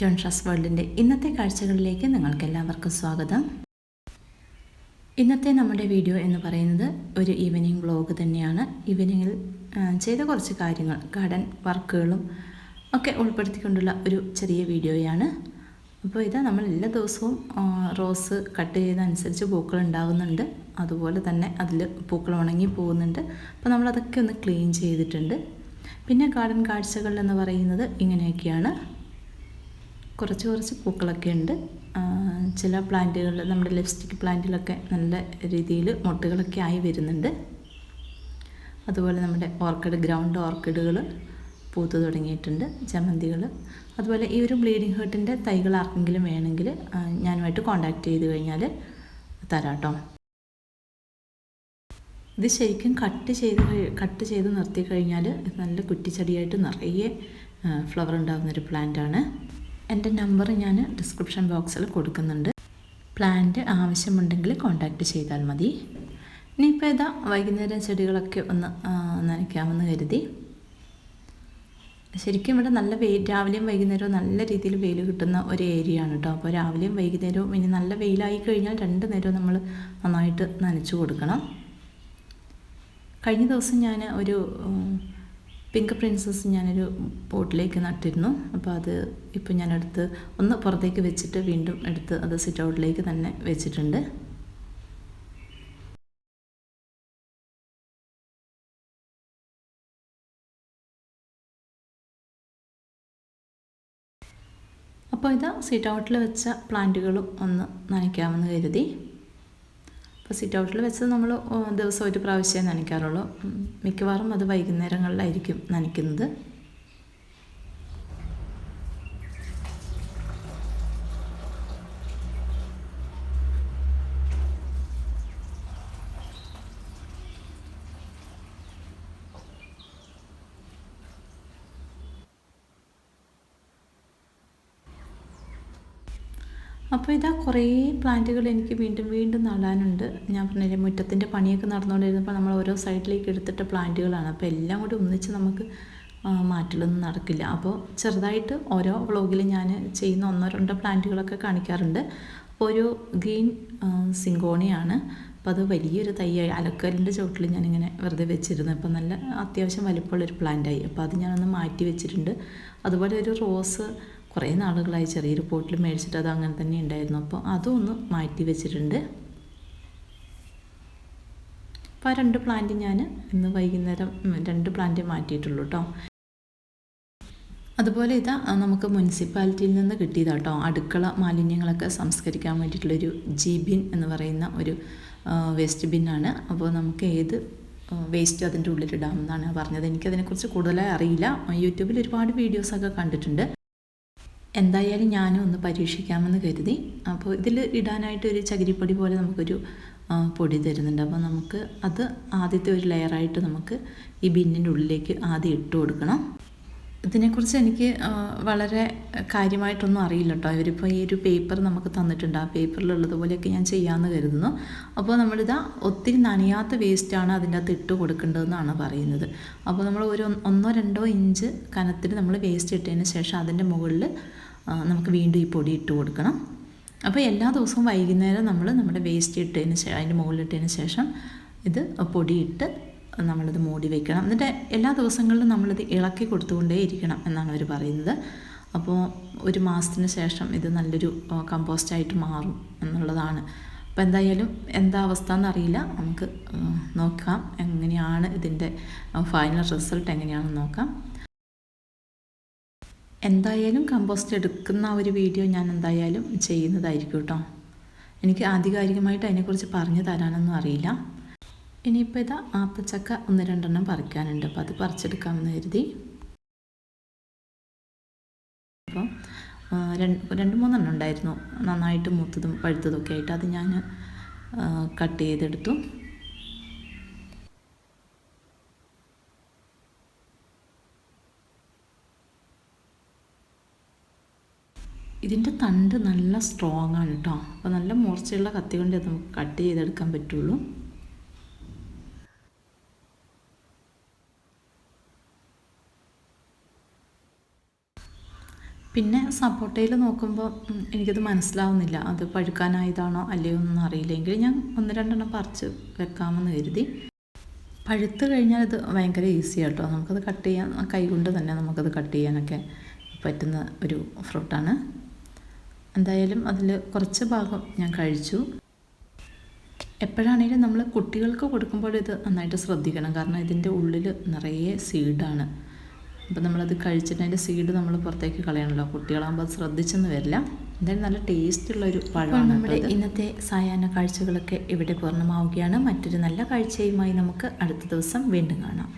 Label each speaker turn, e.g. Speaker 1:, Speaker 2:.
Speaker 1: ജോൺഷാസ് വേൾഡിന്റെ ഇന്നത്തെ കാഴ്ചകളിലേക്ക് നിങ്ങൾക്ക് എല്ലാവർക്കും സ്വാഗതം. ഇന്നത്തെ നമ്മുടെ വീഡിയോ എന്ന് പറയുന്നത് ഒരു ഈവനിങ് വ്ലോഗ് തന്നെയാണ്. ഈവനിങ്ങിൽ ചെയ്ത കുറച്ച് കാര്യങ്ങൾ ഗാർഡൻ വർക്കുകളും ഒക്കെ ഉൾപ്പെടുത്തിക്കൊണ്ടുള്ള ഒരു ചെറിയ വീഡിയോയാണ്. അപ്പോൾ ഇത് നമ്മൾ എല്ലാ ദിവസവും റോസ് കട്ട് ചെയ്തനുസരിച്ച് പൂക്കൾ ഉണ്ടാകുന്നുണ്ട് അതുപോലെ തന്നെ അതിൽ പൂക്കൾ ഉണങ്ങി പോകുന്നുണ്ട്. അപ്പോൾ നമ്മളതൊക്കെ ഒന്ന് ക്ലീൻ ചെയ്തിട്ടുണ്ട്. പിന്നെ ഗാർഡൻ കാഴ്ചകൾ എന്ന് പറയുന്നത് ഇങ്ങനെയൊക്കെയാണ്. കുറച്ച് കുറച്ച് പൂക്കളൊക്കെ ഉണ്ട്. ചില പ്ലാന്റുകൾ നമ്മുടെ ലിപ്സ്റ്റിക് പ്ലാന്റിലൊക്കെ നല്ല രീതിയിൽ മുട്ടുകളൊക്കെ ആയി വരുന്നുണ്ട്. അതുപോലെ നമ്മുടെ ഓർക്കിഡ് ഗ്രൗണ്ട് ഓർക്കിഡുകൾ പൂത്ത് തുടങ്ങിയിട്ടുണ്ട് ജമന്തികൾ. അതുപോലെ ഈ ഒരു ബ്ലീഡിങ് ഹേർട്ടിന്റെ തൈകൾ ആർക്കെങ്കിലും വേണമെങ്കിൽ ഞാനുമായിട്ട് കോൺടാക്റ്റ് ചെയ്ത് കഴിഞ്ഞാൽ തരാം കേട്ടോ. ഇത് ശരിക്കും കട്ട് ചെയ്ത് കട്ട് ചെയ്ത് നിർത്തി കഴിഞ്ഞാൽ നല്ല കുറ്റിച്ചെടിയായിട്ട് നിറയെ ഫ്ലവർ ഉണ്ടാകുന്നൊരു പ്ലാന്റാണ്. എന്റെ നമ്പർ ഞാൻ ഡിസ്ക്രിപ്ഷൻ ബോക്സിൽ കൊടുക്കുന്നുണ്ട്. പ്ലാന്റ് ആവശ്യമുണ്ടെങ്കിൽ കോൺടാക്റ്റ് ചെയ്താൽ മതി. ഇനിയിപ്പോൾ ഇതാ വൈകുന്നേരം ചെടികളൊക്കെ ഒന്ന് നനയ്ക്കാമെന്ന് കരുതി. ശരിക്കും ഇവിടെ നല്ല വെയിൽ രാവിലെയും വൈകുന്നേരവും നല്ല രീതിയിൽ വെയിൽ കിട്ടുന്ന ഒരു ഏരിയ ആണ് കേട്ടോ അപ്പോൾ രാവിലെയും വൈകുന്നേരവും ഇനി നല്ല വെയിലായി കഴിഞ്ഞാൽ രണ്ട് നേരവും നമ്മൾ നന്നായിട്ട് നനച്ചു കൊടുക്കണം. കഴിഞ്ഞ ദിവസം ഞാൻ ഒരു പിങ്ക് പ്രിൻസസ് ഞാനൊരു പോട്ടിലേക്ക് നട്ടിരുന്നു. അപ്പോൾ അത് ഇപ്പോൾ ഞാനെടുത്ത് ഒന്ന് പുറത്തേക്ക് വെച്ചിട്ട് വീണ്ടും എടുത്ത് അത് സിറ്റ് ഔട്ടിലേക്ക് തന്നെ വെച്ചിട്ടുണ്ട്. അപ്പോൾ ഇത് സിറ്റ് ഔട്ടിൽ വെച്ച പ്ലാന്റുകളും ഒന്ന് നനയ്ക്കാമെന്ന് കരുതി. അപ്പോൾ സിറ്റ് ഔട്ടിൽ വെച്ചത് നമ്മൾ ദിവസം ഒരു പ്രാവശ്യമേ നനയ്ക്കാറുള്ളൂ. മിക്കവാറും അത് വൈകുന്നേരങ്ങളിലായിരിക്കും നനയ്ക്കുന്നത്. അപ്പോൾ ഇതാ കുറേ പ്ലാന്റുകൾ എനിക്ക് വീണ്ടും വീണ്ടും നടാനുണ്ട്. ഞാൻ പറഞ്ഞില്ലേ മുറ്റത്തിന്റെ പണിയൊക്കെ നടന്നുകൊണ്ടിരുന്നപ്പോൾ നമ്മൾ ഓരോ സൈഡിലേക്ക് എടുത്തിട്ട പ്ലാന്റുകളാണ്. അപ്പോൾ എല്ലാം കൂടി ഒന്നിച്ച് നമുക്ക് മാറ്റിലൊന്നും നടക്കില്ല. അപ്പോൾ ചെറുതായിട്ട് ഓരോ വ്ളോഗിൽ ഞാൻ ചെയ്യുന്ന ഒന്നോ രണ്ടോ പ്ലാന്റുകളൊക്കെ കാണിക്കാറുണ്ട്. അപ്പോൾ ഒരു ഗ്രീൻ സിങ്കോണിയാണ്. അപ്പോൾ അത് വലിയൊരു തൈയായി. അലക്കലിന്റെ ചുവട്ടിൽ ഞാനിങ്ങനെ വെറുതെ വെച്ചിരുന്നു. അപ്പോൾ നല്ല അത്യാവശ്യം വലിപ്പമുള്ളൊരു പ്ലാന്റായി. അപ്പോൾ അത് ഞാനൊന്ന് മാറ്റി വെച്ചിട്ടുണ്ട്. അതുപോലെ ഒരു റോസ് കുറേ നാളുകളായി ചെറിയൊരു പോട്ടിൽ മേടിച്ചിട്ട് അത് അങ്ങനെ തന്നെ ഉണ്ടായിരുന്നു. അപ്പോൾ അതും ഒന്ന് മാറ്റി വെച്ചിട്ടുണ്ട്. അപ്പോൾ ആ രണ്ട് പ്ലാന്റ് ഞാൻ ഇന്ന് വൈകുന്നേരം രണ്ട് പ്ലാന്റ് മാറ്റിയിട്ടുള്ളൂ കേട്ടോ അതുപോലെ ഇതാ നമുക്ക് മുനിസിപ്പാലിറ്റിയിൽ നിന്ന് കിട്ടിയതാ കേട്ടോ അടുക്കള മാലിന്യങ്ങളൊക്കെ സംസ്കരിക്കാൻ വേണ്ടിയിട്ടുള്ളൊരു ജി ബിൻ എന്ന് പറയുന്ന ഒരു വേസ്റ്റ് ബിന്നാണ് അപ്പോൾ നമുക്ക് ഏത് വേസ്റ്റ് അതിന്റെ ഉള്ളിലിടാമെന്നാണ് പറഞ്ഞത്. എനിക്കതിനെക്കുറിച്ച് കൂടുതലായി അറിയില്ല. യൂട്യൂബിൽ ഒരുപാട് വീഡിയോസൊക്കെ കണ്ടിട്ടുണ്ട്. എന്തായാലും ഞാനും ഒന്ന് പരീക്ഷിക്കാമെന്ന് കരുതി. അപ്പോൾ ഇതിൽ ഇടാനായിട്ട് ഒരു ചകിരിപ്പൊടി പോലെ നമുക്കൊരു പൊടി തരുന്നുണ്ട്. അപ്പോൾ നമുക്ക് അത് ആദ്യത്തെ ഒരു ലെയറായിട്ട് നമുക്ക് ഈ ബിന്നിന്റെ ഉള്ളിലേക്ക് ആദ്യം ഇട്ട് കൊടുക്കണം. ഇതിനെക്കുറിച്ച് എനിക്ക് വളരെ കാര്യമായിട്ടൊന്നും അറിയില്ല കേട്ടോ ഇവരിപ്പോൾ ഈ ഒരു പേപ്പർ നമുക്ക് തന്നിട്ടുണ്ട്. ആ പേപ്പറിലുള്ളതുപോലെയൊക്കെ ഞാൻ ചെയ്യാമെന്ന് കരുതുന്നു. അപ്പോൾ നമ്മളിതാ ഒത്തിരി നനയാത്ത വേസ്റ്റാണ് അതിന്റെ അകത്ത് ഇട്ട് കൊടുക്കേണ്ടതെന്നാണ് പറയുന്നത്. അപ്പോൾ നമ്മൾ ഒരു ഒന്നോ രണ്ടോ ഇഞ്ച് കനത്തിൽ നമ്മൾ വേസ്റ്റ് ഇട്ടതിന് ശേഷം അതിന്റെ മുകളിൽ നമുക്ക് വീണ്ടും ഈ പൊടി ഇട്ട് കൊടുക്കണം. അപ്പോൾ എല്ലാ ദിവസവും വൈകുന്നേരം നമ്മൾ നമ്മുടെ വേസ്റ്റ് ഇട്ടതിന് ശേഷം അതിന്റെ മുകളിൽ ഇട്ടതിന് ശേഷം ഇത് പൊടിയിട്ട് നമ്മളിത് മൂടി വെക്കണം. എന്നിട്ട് എല്ലാ ദിവസങ്ങളിലും നമ്മളിത് ഇളക്കി കൊടുത്തുകൊണ്ടേ ഇരിക്കണം എന്നാണ് അവർ പറയുന്നത്. അപ്പോൾ ഒരു മാസത്തിന് ശേഷം ഇത് നല്ലൊരു കമ്പോസ്റ്റ് കമ്പോസ്റ്റായിട്ട് മാറും എന്നുള്ളതാണ്. അപ്പോൾ എന്തായാലും എന്താ അവസ്ഥ എന്നറിയില്ല നമുക്ക് നോക്കാം എങ്ങനെയാണ് ഇതിന്റെ ഫൈനൽ റിസൾട്ട് എങ്ങനെയാണെന്ന് നോക്കാം. എന്തായാലും കമ്പോസ്റ്റ് എടുക്കുന്ന ഒരു വീഡിയോ ഞാൻ എന്തായാലും ചെയ്യുന്നതായിരിക്കും കേട്ടോ. എനിക്ക് ആധികാരികമായിട്ട് അതിനെക്കുറിച്ച് പറഞ്ഞു തരാനൊന്നും അറിയില്ല. ഇനിയിപ്പോൾ ഇതാ ആത്തച്ചക്ക ഒന്ന് രണ്ടെണ്ണം പറിക്കാനുണ്ട്. അപ്പോൾ അത് പറിച്ചെടുക്കാമെന്ന് കരുതി. അപ്പം രണ്ട് രണ്ട് മൂന്നെണ്ണം ഉണ്ടായിരുന്നു. നന്നായിട്ട് മൂത്തതും പഴുത്തതൊക്കെ ആയിട്ട്. അത് ഞാൻ കട്ട് ചെയ്തെടുത്തു. ഇതിന്റെ തണ്ട് നല്ല സ്ട്രോങ് ആണ് കേട്ടോ അപ്പോൾ നല്ല മൂർച്ചയുള്ള കത്തി കൊണ്ട് നമുക്ക് കട്ട് ചെയ്തെടുക്കാൻ പറ്റുള്ളൂ. പിന്നെ സപ്പോട്ടയിൽ നോക്കുമ്പോൾ എനിക്കത് മനസ്സിലാവുന്നില്ല. അത് പഴുക്കാനായതാണോ അല്ലയോ എന്നൊന്നും അറിയില്ലെങ്കിൽ ഞാൻ ഒന്ന് രണ്ടെണ്ണം പറിച്ച് വെക്കാമെന്ന് കരുതി. പഴുത്ത് കഴിഞ്ഞാൽ അത് ഭയങ്കര ഈസി കേട്ടോ നമുക്കത് കട്ട് ചെയ്യാൻ കൈകൊണ്ട് തന്നെ നമുക്കത് കട്ട് ചെയ്യാനൊക്കെ പറ്റുന്ന ഒരു ഫ്രൂട്ടാണ്. എന്തായാലും അതിൽ കുറച്ച് ഭാഗം ഞാൻ കഴിച്ചു. എപ്പോഴാണെങ്കിലും നമ്മൾ കുട്ടികൾക്ക് കൊടുക്കുമ്പോൾ ഇത് നന്നായിട്ട് ശ്രദ്ധിക്കണം. കാരണം ഇതിന്റെ ഉള്ളിൽ നിറയെ സീഡാണ്. അപ്പോൾ നമ്മളത് കഴിച്ചിട്ട് അതിന്റെ സീഡ് നമ്മൾ പുറത്തേക്ക് കളയണമല്ലോ. കുട്ടികളാകുമ്പോൾ അത് ശ്രദ്ധിച്ചെന്ന് വരില്ല. എന്തായാലും നല്ല ടേസ്റ്റുള്ള ഒരു പഴമാണ് നമ്മുടെ ഇന്നത്തെ സായാഹ്ന കാഴ്ചകളൊക്കെ ഇവിടെ പൂർണമാവുകയാണ്. മറ്റൊരു നല്ല കാഴ്ചയുമായി നമുക്ക് അടുത്ത ദിവസം വീണ്ടും കാണാം.